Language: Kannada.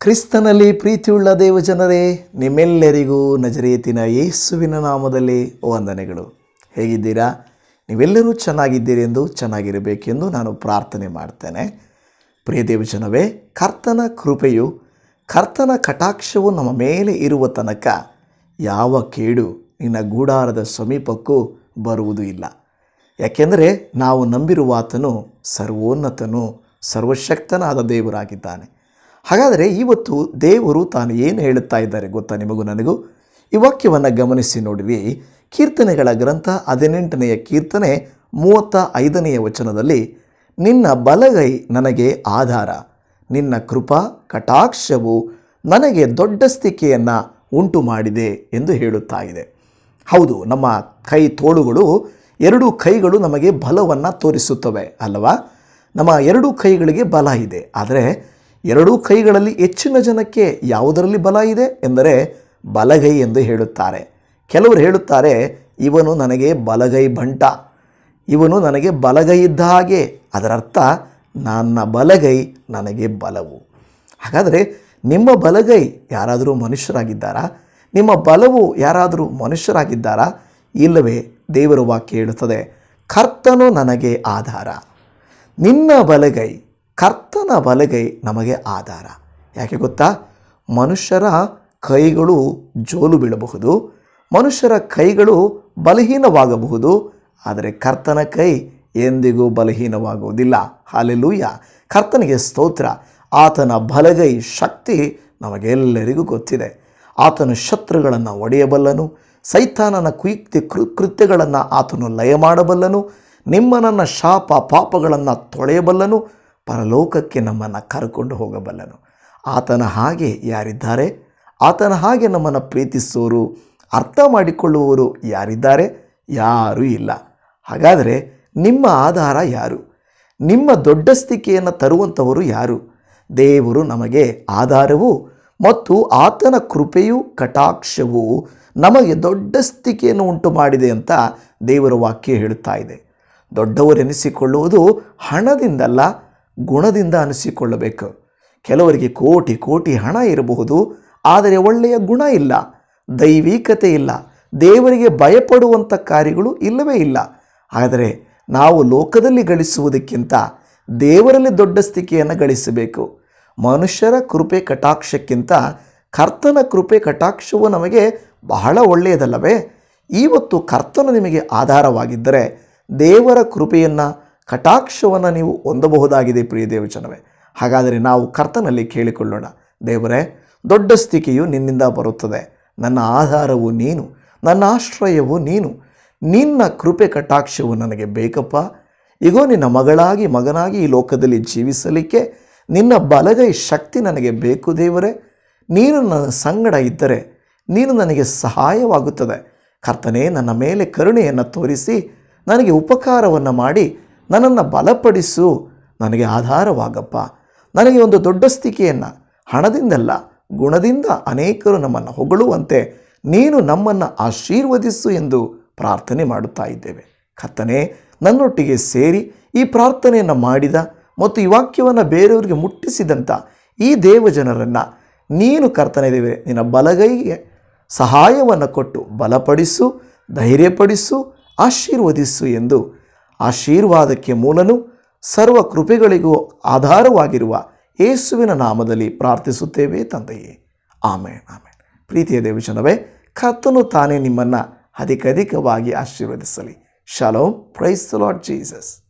ಕ್ರಿಸ್ತನಲ್ಲಿ ಪ್ರೀತಿಯುಳ್ಳ ದೇವಜನರೇ, ನಿಮ್ಮೆಲ್ಲರಿಗೂ ನಜರೇತಿನ ಯೇಸುವಿನ ನಾಮದಲ್ಲಿ ವಂದನೆಗಳು. ಹೇಗಿದ್ದೀರಾ? ನೀವೆಲ್ಲರೂ ಚೆನ್ನಾಗಿದ್ದೀರಿ ಎಂದು ಚೆನ್ನಾಗಿರಬೇಕೆಂದು ನಾನು ಪ್ರಾರ್ಥನೆ ಮಾಡ್ತೇನೆ. ಪ್ರಿಯ ದೇವಜನವೇ, ಕರ್ತನ ಕೃಪೆಯು, ಕರ್ತನ ಕಟಾಕ್ಷವು ನಮ್ಮ ಮೇಲೆ ಇರುವ ತನಕ ಯಾವ ಕೇಡು ನಿನ್ನ ಗೂಡಾರದ ಸಮೀಪಕ್ಕೂ ಬರುವುದೂ ಇಲ್ಲ. ಯಾಕೆಂದರೆ ನಾವು ನಂಬಿರುವ ಆತನು ಸರ್ವೋನ್ನತನು, ಸರ್ವಶಕ್ತನಾದ ದೇವರಾಗಿದ್ದಾನೆ. ಹಾಗಾದರೆ ಇವತ್ತು ದೇವರು ತಾನು ಏನು ಹೇಳುತ್ತಾ ಇದ್ದಾರೆ ಗೊತ್ತಾ ನಿಮಗೂ ನನಗೂ? ಈ ವಾಕ್ಯವನ್ನು ಗಮನಿಸಿ ನೋಡಿರಿ. ಕೀರ್ತನೆಗಳ ಗ್ರಂಥ ಹದಿನೆಂಟನೆಯ ಕೀರ್ತನೆ ಮೂವತ್ತ ಐದನೆಯ ವಚನದಲ್ಲಿ, ನಿನ್ನ ಬಲಗೈ ನನಗೆ ಆಧಾರ, ನಿನ್ನ ಕೃಪಾ ಕಟಾಕ್ಷವು ನನಗೆ ದೊಡ್ಡ ಸ್ಥಿಕೆಯನ್ನು ಉಂಟು ಮಾಡಿದೆ ಎಂದು ಹೇಳುತ್ತಾ ಇದೆ. ಹೌದು, ನಮ್ಮ ಕೈ ತೋಳುಗಳು ಎರಡು ಕೈಗಳು ನಮಗೆ ಬಲವನ್ನು ತೋರಿಸುತ್ತವೆ ಅಲ್ಲವಾ? ನಮ್ಮ ಎರಡೂ ಕೈಗಳಿಗೆ ಬಲ ಇದೆ. ಆದರೆ ಎರಡೂ ಕೈಗಳಲ್ಲಿ ಹೆಚ್ಚಿನ ಜನಕ್ಕೆ ಯಾವುದರಲ್ಲಿ ಬಲ ಇದೆ ಎಂದರೆ ಬಲಗೈ ಎಂದು ಹೇಳುತ್ತಾರೆ. ಕೆಲವರು ಹೇಳುತ್ತಾರೆ, ಇವನು ನನಗೆ ಬಲಗೈ ಬಂಟ. ಇವನು ನನಗೆ ಬಲಗೈ ಇದ್ದ ಹಾಗೆ. ಅದರರ್ಥ ನನ್ನ ಬಲಗೈ ನನಗೆ ಬಲವು. ಹಾಗಾದರೆ ನಿಮ್ಮ ಬಲಗೈ ಯಾರಾದರೂ ಮನುಷ್ಯರಾಗಿದ್ದಾರಾ? ನಿಮ್ಮ ಬಲವು ಯಾರಾದರೂ ಮನುಷ್ಯರಾಗಿದ್ದಾರಾ? ಇಲ್ಲವೇ, ದೇವರ ವಾಕ್ಯ ಹೇಳುತ್ತದೆ, ಕರ್ತನು ನನಗೆ ಆಧಾರ. ನಿನ್ನ ಬಲಗೈ ಕರ್ತನ ಬಲಗೈ ನಮಗೆ ಆಧಾರ. ಯಾಕೆ ಗೊತ್ತಾ? ಮನುಷ್ಯರ ಕೈಗಳು ಜೋಲು ಬೀಳಬಹುದು, ಮನುಷ್ಯರ ಕೈಗಳು ಬಲಹೀನವಾಗಬಹುದು, ಆದರೆ ಕರ್ತನ ಕೈ ಎಂದಿಗೂ ಬಲಹೀನವಾಗುವುದಿಲ್ಲ. ಹಾಲೆಲ್ಲೂಯ್ಯ ಕರ್ತನಿಗೆ ಸ್ತೋತ್ರ. ಆತನ ಬಲಗೈ ಶಕ್ತಿ ನಮಗೆಲ್ಲರಿಗೂ ಗೊತ್ತಿದೆ. ಆತನು ಶತ್ರುಗಳನ್ನು ಒಡೆಯಬಲ್ಲನು, ಸೈತಾನನ ಕುಯುಕ್ತಿ ಕೃ, ಕೃತ್ಯಗಳನ್ನು ಆತನು ಲಯ ಮಾಡಬಲ್ಲನು ನಿಮ್ಮ ನನ್ನ ಶಾಪ ಪಾಪಗಳನ್ನು ತೊಳೆಯಬಲ್ಲನು ಪರಲೋಕಕ್ಕೆ ನಮ್ಮನ್ನು ಕರ್ಕೊಂಡು ಹೋಗಬಲ್ಲನು. ಆತನ ಹಾಗೆ ಯಾರಿದ್ದಾರೆ? ಆತನ ಹಾಗೆ ನಮ್ಮನ್ನು ಪ್ರೀತಿಸುವರು ಅರ್ಥ ಮಾಡಿಕೊಳ್ಳುವವರು ಯಾರಿದ್ದಾರೆ? ಯಾರೂ ಇಲ್ಲ. ಹಾಗಾದರೆ ನಿಮ್ಮ ಆಧಾರ ಯಾರು? ನಿಮ್ಮ ದೊಡ್ಡ ಸ್ಥಿಕೆಯನ್ನು ತರುವಂಥವರು ಯಾರು? ದೇವರು ನಮಗೆ ಆಧಾರವು ಮತ್ತು ಆತನ ಕೃಪೆಯು ಕಟಾಕ್ಷವು ನಮಗೆ ದೊಡ್ಡ ಸ್ಥಿತಿಯನ್ನು ಉಂಟು ಮಾಡಿದೆ ಅಂತ ದೇವರ ವಾಕ್ಯ ಹೇಳುತ್ತಾ ಇದೆ. ದೊಡ್ಡವರೆನಿಸಿಕೊಳ್ಳುವುದು ಹಣದಿಂದಲ್ಲ ಗುಣದಿಂದ ಅನಿಸಿಕೊಳ್ಳಬೇಕು. ಕೆಲವರಿಗೆ ಕೋಟಿ ಕೋಟಿ ಹಣ ಇರಬಹುದು, ಆದರೆ ಒಳ್ಳೆಯ ಗುಣ ಇಲ್ಲ, ದೈವಿಕತೆ ಇಲ್ಲ, ದೇವರಿಗೆ ಭಯಪಡುವಂಥ ಕಾರ್ಯಗಳು ಇಲ್ಲವೇ ಇಲ್ಲ. ಆದರೆ ನಾವು ಲೋಕದಲ್ಲಿ ಗಳಿಸುವುದಕ್ಕಿಂತ ದೇವರಲ್ಲಿ ದೊಡ್ಡ ಸ್ಥಿತಿಯನ್ನು ಗಳಿಸಬೇಕು. ಮನುಷ್ಯರ ಕೃಪೆ ಕಟಾಕ್ಷಕ್ಕಿಂತ ಕರ್ತನ ಕೃಪೆ ಕಟಾಕ್ಷವು ನಮಗೆ ಬಹಳ ಒಳ್ಳೆಯದಲ್ಲವೇ? ಇವತ್ತು ಕರ್ತನ ನಿಮಗೆ ಆಧಾರವಾಗಿದ್ದರೆ ದೇವರ ಕೃಪೆಯನ್ನು ಕಟಾಕ್ಷವನ್ನು ನೀವು ಹೊಂದಬಹುದಾಗಿದೆ ಪ್ರಿಯ ದೇವಚನವೇ. ಹಾಗಾದರೆ ನಾವು ಕರ್ತನಲ್ಲಿ ಕೇಳಿಕೊಳ್ಳೋಣ. ದೇವರೇ, ದೊಡ್ಡ ಸ್ಥಿತಿಯು ನಿನ್ನಿಂದ ಬರುತ್ತದೆ. ನನ್ನ ಆಧಾರವು ನೀನು, ನನ್ನ ಆಶ್ರಯವು ನೀನು. ನಿನ್ನ ಕೃಪೆ ಕಟಾಕ್ಷವು ನನಗೆ ಬೇಕಪ್ಪ. ಈಗೋ ನಿನ್ನ ಮಗಳಾಗಿ, ಮಗನಾಗಿ ಈ ಲೋಕದಲ್ಲಿ ಜೀವಿಸಲಿಕ್ಕೆ ನಿನ್ನ ಬಲಗೈ ಶಕ್ತಿ ನನಗೆ ಬೇಕು ದೇವರೇ. ನೀನು ನನ್ನ ಸಂಗಡ ಇದ್ದರೆ ನೀನು ನನಗೆ ಸಹಾಯವಾಗುತ್ತದೆ. ಕರ್ತನೇ, ನನ್ನ ಮೇಲೆ ಕರುಣೆಯನ್ನು ತೋರಿಸಿ ನನಗೆ ಉಪಕಾರವನ್ನು ಮಾಡಿ ನನ್ನನ್ನು ಬಲಪಡಿಸು. ನನಗೆ ಆಧಾರವಾಗಪ್ಪ. ನನಗೆ ಒಂದು ದೊಡ್ಡ ಸ್ಥಿಕೆಯನ್ನು ಹಣದಿಂದಲ್ಲ, ಗುಣದಿಂದ ಅನೇಕರು ನಮ್ಮನ್ನು ಹೊಗಳುವಂತೆ ನೀನು ನಮ್ಮನ್ನು ಆಶೀರ್ವದಿಸು ಎಂದು ಪ್ರಾರ್ಥನೆ ಮಾಡುತ್ತಾ ಇದ್ದೇವೆ. ಕತ್ತನೆ ನನ್ನೊಟ್ಟಿಗೆ ಸೇರಿ ಈ ಪ್ರಾರ್ಥನೆಯನ್ನು ಮಾಡಿದ ಮತ್ತು ಈ ವಾಕ್ಯವನ್ನು ಬೇರೆಯವರಿಗೆ ಮುಟ್ಟಿಸಿದಂಥ ಈ ದೇವಜನರನ್ನು ನೀನು ಕರ್ತನೆ ದೇವೆ ನಿನ್ನ ಬಲಗೈಗೆ ಸಹಾಯವನ್ನು ಕೊಟ್ಟು ಬಲಪಡಿಸು, ಧೈರ್ಯಪಡಿಸು, ಆಶೀರ್ವದಿಸು ಎಂದು ಆಶೀರ್ವಾದಕ್ಕೆ ಮೂಲನು ಸರ್ವ ಕೃಪೆಗಳಿಗೂ ಆಧಾರವಾಗಿರುವ ಯೇಸುವಿನ ನಾಮದಲ್ಲಿ ಪ್ರಾರ್ಥಿಸುತ್ತೇವೆ ತಂದೆಯೇ. ಆಮೇನ್ ಆಮೇನ್. ಪ್ರೀತಿಯ ದೇವಚನವೇ ಕತ್ತನು ತಾನೇ ನಿಮ್ಮನ್ನು ಅಧಿಕಧಿಕವಾಗಿ ಆಶೀರ್ವದಿಸಲಿ. ಶಾಲೋಮ್, ಪ್ರೈಸ್ ಲಾರ್ಡ್ ಜೀಸಸ್.